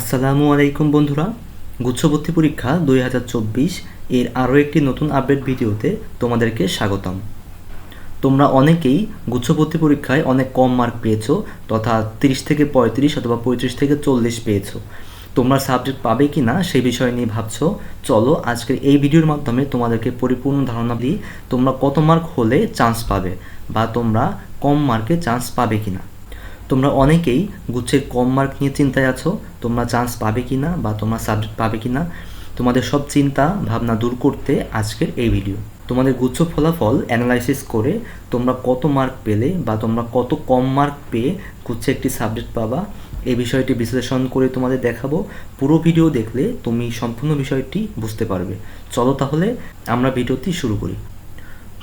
আসসালামু আলাইকুম বন্ধুরা। গুচ্ছভর্তি পরীক্ষা দুই হাজার চব্বিশ এর আরও একটি নতুন আপডেট ভিডিওতে তোমাদেরকে স্বাগতম। তোমরা অনেকেই গুচ্ছভর্তি পরীক্ষায় অনেক কম মার্ক পেয়েছ, তথা তিরিশ থেকে পঁয়ত্রিশ অথবা পঁয়ত্রিশ থেকে চল্লিশ পেয়েছ। তোমরা সাবজেক্ট পাবে কি না সেই বিষয় নিয়ে ভাবছ, চলো আজকের এই ভিডিওর মাধ্যমে তোমাদেরকে পরিপূর্ণ ধারণা দিই তোমরা কত মার্ক হলে চান্স পাবে, বা তোমরা কম মার্কে চান্স পাবে কি না তোমরা অনেকেই গুচ্ছের কম মার্ক নিয়ে চিন্তায় আছো, তোমরা চান্স পাবে কি না বা তোমরা সাবজেক্ট পাবে কি না তোমাদের সব চিন্তা, ভাবনা দূর করতে আজকের এই ভিডিও তোমাদের গুচ্ছ ফলাফল অ্যানালাইসিস করে তোমরা কত মার্ক পেলে বা তোমরা কত কম মার্ক পেয়ে গুচ্ছে একটি সাবজেক্ট পাবা, এই বিষয়টি বিশ্লেষণ করে তোমাদের দেখাবো। পুরো ভিডিও দেখলে তুমি সম্পূর্ণ বিষয়টি বুঝতে পারবে। চলো তাহলে আমরা ভিডিওটি শুরু করি।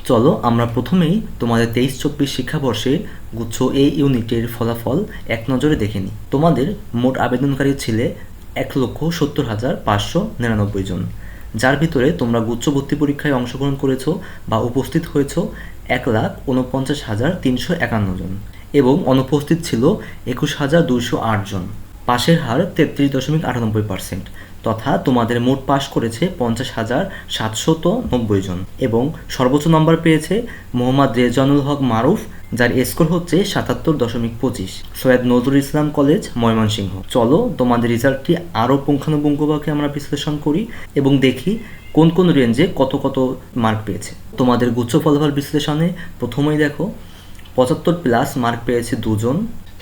চলো, আমরা প্রথমেই তোমাদের তেইশ চব্বিশ শিক্ষাবর্ষে গুচ্ছ এ ইউনিটের ফলাফল এক নজরে দেখে নিই। তোমাদের মোট আবেদনকারী ছিলে এক লক্ষ সত্তর হাজার পাঁচশো নিরানব্বই জন, যার ভিতরে তোমরা গুচ্ছ ভর্তি পরীক্ষায় অংশগ্রহণ করেছ বা উপস্থিত হয়েছো এক লাখ উনপঞ্চাশ হাজার তিনশো একান্ন জন এবং অনুপস্থিত ছিল একুশ হাজার দুশো আট জন। পাশের হার তেত্রিশ দশমিক আটানব্বই পার্সেন্ট। তথা তোমাদের মোট পাশ করেছে পঞ্চাশ হাজার সাতশত নব্বই জন এবং সর্বোচ্চ নম্বর পেয়েছে মোহাম্মদ রেজানুল হক মারুফ, যার স্কোর হচ্ছে সাতাত্তর দশমিক পঁচিশ, সৈয়দ নজরুল ইসলাম কলেজ, ময়মনসিংহ। চলো তোমাদের রেজাল্টটি আরও পুঙ্খানুপুঙ্খভাবে আমরা বিশ্লেষণ করি এবং দেখি কোন কোন রেঞ্জে কত কত মার্ক পেয়েছে। তোমাদের গুচ্ছ ফলাফল বিশ্লেষণে প্রথমেই দেখো, পঁচাত্তর প্লাস মার্ক পেয়েছে দুজন,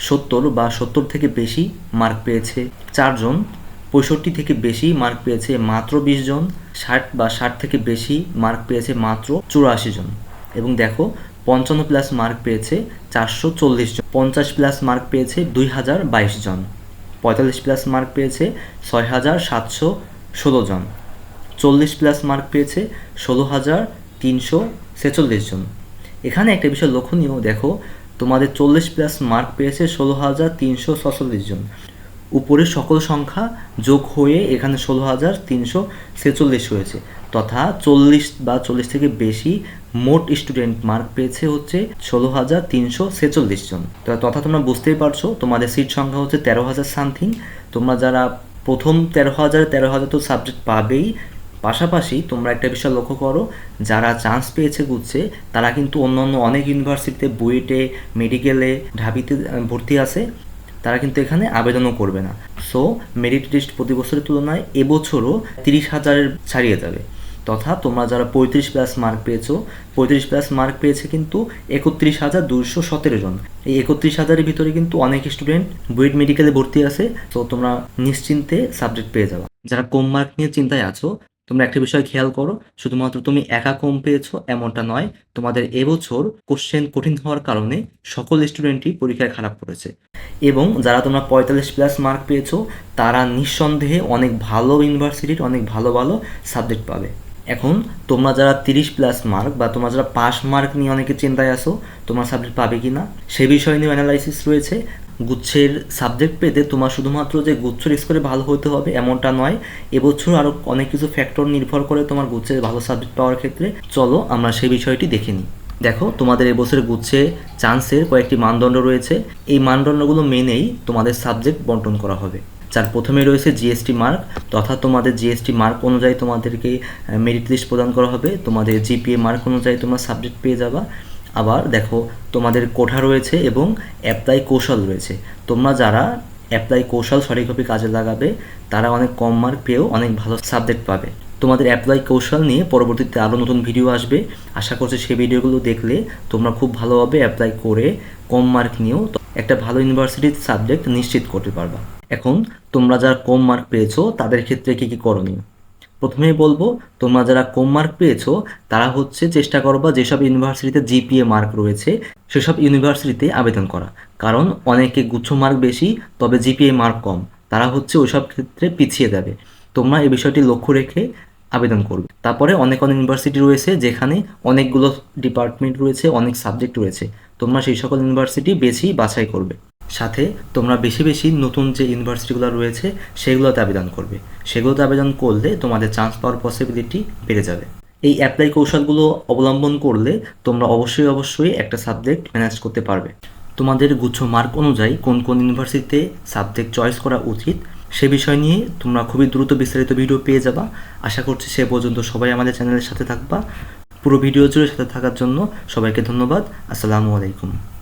সত্তর বা সত্তর থেকে বেশি মার্ক পেয়েছে চারজন পঁয়ষট্টি থেকে বেশি মার্ক পেয়েছে মাত্র বিশ জন, ষাট বা ষাট থেকে বেশি মার্ক পেয়েছে মাত্র চুরাশি জন। এবং দেখো, পঞ্চান্ন প্লাস মার্ক পেয়েছে চারশো চল্লিশ জন, পঞ্চাশ প্লাস মার্ক পেয়েছে দুই হাজার বাইশ জন, পঁয়তাল্লিশ প্লাস মার্ক পেয়েছে ছয় হাজার সাতশো ষোলো জন, চল্লিশ প্লাস মার্ক পেয়েছে ষোলো হাজার তিনশো ছেচল্লিশ জন। এখানে একটা বিষয় লক্ষণীয়, দেখো, তোমাদের চল্লিশ প্লাস মার্ক পেয়েছে ষোলো হাজার তিনশো ছচল্লিশ জন। উপরের সকল সংখ্যা যোগ হয়ে এখানে ষোলো হাজার তিনশো ছেচল্লিশ হয়েছে। তথা চল্লিশ বা চল্লিশ থেকে বেশি মোট স্টুডেন্ট মার্ক পেয়েছে হচ্ছে ষোলো হাজার তিনশো ছেচল্লিশ জন। তথা তোমরা বুঝতেই পারছ, তোমাদের সিট সংখ্যা হচ্ছে তেরো হাজার সামথিং তোমরা যারা প্রথম তেরো হাজার তেরো হাজার তো সাবজেক্ট পাবেই। পাশাপাশি তোমরা একটা বিষয় লক্ষ্য করো, যারা চান্স পেয়েছে গুচ্ছে, তারা কিন্তু অন্য অন্য অনেক ইউনিভার্সিটিতে বুয়েটে মেডিকেলে ঢাবিতে ভর্তি আছে। তারা কিন্তু এখানে আবেদনও করবে না। সো মেরিট লিস্ট প্রতি বছরের তুলনায় এবছরও তিরিশ হাজারের ছাড়িয়ে যাবে। তথা তোমরা যারা পঁয়ত্রিশ প্লাস মার্ক পেয়েছ, পঁয়ত্রিশ প্লাস মার্ক পেয়েছে কিন্তু একত্রিশ হাজার দুশো সতেরো জন। এই একত্রিশ হাজারের ভিতরে কিন্তু অনেক স্টুডেন্ট বুয়েট মেডিকেলে ভর্তি আছে। তো তোমরা নিশ্চিন্তে সাবজেক্ট পেয়ে যাবে। যারা কম মার্ক নিয়ে চিন্তায় আছো তোমরা একটা বিষয় খেয়াল করো, শুধুমাত্র তুমি একা কম পেয়েছ এমনটা নয়, তোমাদের এবছর কোশ্চেন কঠিন হওয়ার কারণে সকল স্টুডেন্টই পরীক্ষায় খারাপ করেছে এবং যারা তোমরা পঁয়তাল্লিশ প্লাস মার্ক পেয়েছ, তারা নিঃসন্দেহে অনেক ভালো ইউনিভার্সিটির অনেক ভালো ভালো সাবজেক্ট পাবে। এখন তোমরা যারা তিরিশ প্লাস মার্ক বা তোমরা যারা পাস মার্ক নিয়ে অনেকে চিন্তায় আসো তোমরা সাবজেক্ট পাবে কি না সে বিষয় নিয়ে অ্যানালাইসিস রয়েছে। গুচ্ছের সাবজেক্ট পেতে তোমার শুধুমাত্র যে গুচ্ছের স্কোরে ভালো হতে হবে এমনটা নয়। এবছর আরও অনেক কিছু ফ্যাক্টর নির্ভর করে তোমার গুচ্ছের ভালো সাবজেক্ট পাওয়ার ক্ষেত্রে। চলো আমরা সেই বিষয়টি দেখে নিই। দেখো, তোমাদের এবছর গুচ্ছে চান্সের কয়েকটি মানদণ্ড রয়েছে। এই মানদণ্ডগুলো মেনেই তোমাদের সাবজেক্ট বন্টন করা হবে। যার প্রথমে রয়েছে জিএসটি মার্ক তথা তোমাদের জিএসটি মার্ক অনুযায়ী তোমাদেরকে মেরিট লিস্ট প্রদান করা হবে। তোমাদের জিপিএ মার্ক অনুযায়ী তোমরা সাবজেক্ট পেয়ে যাবা। আবার দেখো, তোমাদের কোঠা রয়েছে এবং অ্যাপ্লাই কৌশল রয়েছে। তোমরা যারা অ্যাপ্লাই কৌশল সঠিকভাবে কাজে লাগাবে, তারা অনেক কম মার্ক পেয়েও অনেক ভালো সাবজেক্ট পাবে। তোমাদের অ্যাপ্লাই কৌশল নিয়ে পরবর্তীতে আরও নতুন ভিডিও আসবে। আশা করছি সেই ভিডিওগুলো দেখলে তোমরা খুব ভালোভাবে অ্যাপ্লাই করে কম মার্ক নিয়েও একটা ভালো ইউনিভার্সিটির সাবজেক্ট নিশ্চিত করতে পারবা। এখন তোমরা যারা কম মার্ক পেয়েছ, তাদের ক্ষেত্রে কী কী করণীয়? প্রথমেই বলব, তোমরা যারা কম মার্ক পেয়েছ, তারা হচ্ছে চেষ্টা করবা যেসব ইউনিভার্সিটিতে জিপিএ মার্ক রয়েছে, সেসব ইউনিভার্সিটিতে আবেদন করা। কারণ অনেকে গুচ্ছ মার্ক বেশি, তবে জিপিএ মার্ক কম। তারা হচ্ছে ওইসব ক্ষেত্রে পিছিয়ে যাবে। তোমরা এই বিষয়টি লক্ষ্য রেখে আবেদন করবে। তারপরে অনেক অনেক ইউনিভার্সিটি রয়েছে, যেখানে অনেকগুলো ডিপার্টমেন্ট রয়েছে, অনেক সাবজেক্ট রয়েছে। তোমরা সেই সকল ইউনিভার্সিটি বেছেই বাছাই করবে। সাথে তোমরা বেশি বেশি নতুন যে ইউনিভার্সিটিগুলো রয়েছে, সেগুলোতে আবেদন করবে। সেগুলোতে আবেদন করলে তোমাদের চান্স পাওয়ার পসিবিলিটি বেড়ে যাবে। এই অ্যাপ্লাই কৌশলগুলো অবলম্বন করলে তোমরা অবশ্যই অবশ্যই একটা সাবজেক্ট ম্যানেজ করতে পারবে। তোমাদের গুচ্ছ মার্ক অনুযায়ী কোন কোন ইউনিভার্সিটিতে সাবজেক্ট চয়েস করা উচিত, সে বিষয় নিয়ে তোমরা খুবই দ্রুত বিস্তারিত ভিডিও পেয়ে যাবা। আশা করছি সে পর্যন্ত সবাই আমাদের চ্যানেলের সাথে থাকবা। পুরো ভিডিও জুড়ে সাথে থাকার জন্য সবাইকে ধন্যবাদ। আসসালামু আলাইকুম।